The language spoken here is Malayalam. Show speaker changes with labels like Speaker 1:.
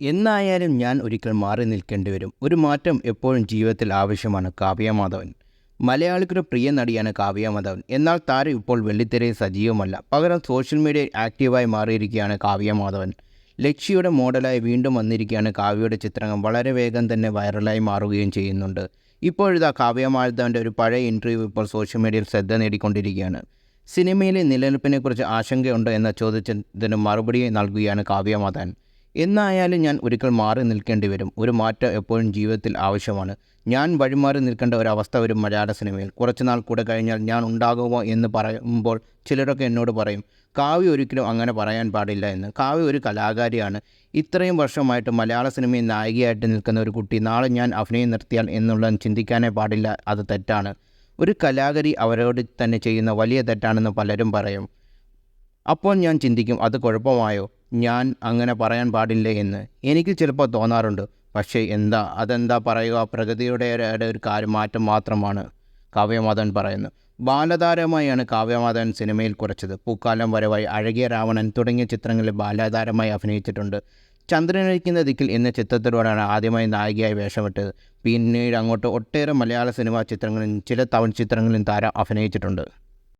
Speaker 1: എന്നായാലും ഞാൻ ഒരിക്കൽ മാറി നിൽക്കേണ്ടി വരും. ഒരു മാറ്റം എപ്പോഴും ജീവിതത്തിൽ ആവശ്യമാണ്. കാവ്യ മാധവൻ. മലയാളിക്കൊരു പ്രിയ നടിയാണ് കാവ്യ മാധവൻ. എന്നാൽ താരം ഇപ്പോൾ വെള്ളിത്തിരയിൽ സജീവമല്ല. പകരം സോഷ്യൽ മീഡിയയിൽ ആക്റ്റീവായി മാറിയിരിക്കുകയാണ് കാവ്യ മാധവൻ. ലക്ഷ്യയുടെ മോഡലായി വീണ്ടും വന്നിരിക്കുകയാണ് കാവ്യയുടെ ചിത്രങ്ങൾ. വളരെ വേഗം തന്നെ വൈറലായി മാറുകയും ചെയ്യുന്നുണ്ട്. ഇപ്പോഴിതാ കാവ്യ മാധവന്റെ ഒരു പഴയ ഇന്റർവ്യൂ ഇപ്പോൾ സോഷ്യൽ മീഡിയയിൽ ശ്രദ്ധ നേടിക്കൊണ്ടിരിക്കുകയാണ്. സിനിമയിലെ നിലനിൽപ്പിനെക്കുറിച്ച് ആശങ്കയുണ്ടോ എന്ന ചോദിച്ചതിന് മറുപടി നൽകുകയാണ് കാവ്യ മാധവൻ. എന്നായാലും ഞാൻ ഒരിക്കൽ മാറി നിൽക്കേണ്ടി വരും. ഒരു മാറ്റം എപ്പോഴും ജീവിതത്തിൽ ആവശ്യമാണ്. ഞാൻ വഴിമാറി നിൽക്കേണ്ട ഒരവസ്ഥ വരും മലയാള സിനിമയിൽ. കുറച്ചുനാൾ കൂടെ കഴിഞ്ഞാൽ ഞാൻ ഉണ്ടാകുമോ എന്ന് പറയുമ്പോൾ ചിലരൊക്കെ എന്നോട് പറയും കാവ്യ ഒരിക്കലും അങ്ങനെ പറയാൻ പാടില്ല എന്ന്. കാവ്യ ഒരു കലാകാരിയാണ്. ഇത്രയും വർഷമായിട്ട് മലയാള സിനിമയിൽ നായികയായിട്ട് നിൽക്കുന്ന ഒരു കുട്ടി നാളെ ഞാൻ അഭിനയം നിർത്തിയാൽ എന്നുള്ളത് ചിന്തിക്കാനേ പാടില്ല അത് തെറ്റാണ്. ഒരു കലാകാരി അവരോട് തന്നെ ചെയ്യുന്ന വലിയ തെറ്റാണെന്ന് പലരും പറയും. അപ്പോൾ ഞാൻ ചിന്തിക്കും അത് കുഴപ്പമായോ? ഞാൻ അങ്ങനെ പറയാൻ പാടില്ല എന്ന് എനിക്ക് ചിലപ്പോൾ തോന്നാറുണ്ട്. പക്ഷേ എന്താ അതെന്താ പറയുക? പ്രകൃതിയുടെ ഒരു- കാര്യം മാറ്റം മാത്രമാണ് കാവ്യമാധവൻ പറയുന്നത്. ബാലതാരമായാണ് കാവ്യമാധവൻ സിനിമയിൽ കുറച്ചത്. പൂക്കാലം വരവായി അഴകിയ രാവണൻ തുടങ്ങിയ ചിത്രങ്ങളിൽ ബാലതാരമായി അഭിനയിച്ചിട്ടുണ്ട്. ചന്ദ്രനഴിക്കുന്ന ദിക്കിൽ എന്ന ചിത്രത്തിലൂടെയാണ് ആദ്യമായി നായികയായി വേഷമിട്ടത്. പിന്നീട് അങ്ങോട്ട് ഒട്ടേറെ മലയാള സിനിമാ ചിത്രങ്ങളിലും ചില തമിഴ് ചിത്രങ്ങളിലും താരം അഭിനയിച്ചിട്ടുണ്ട്.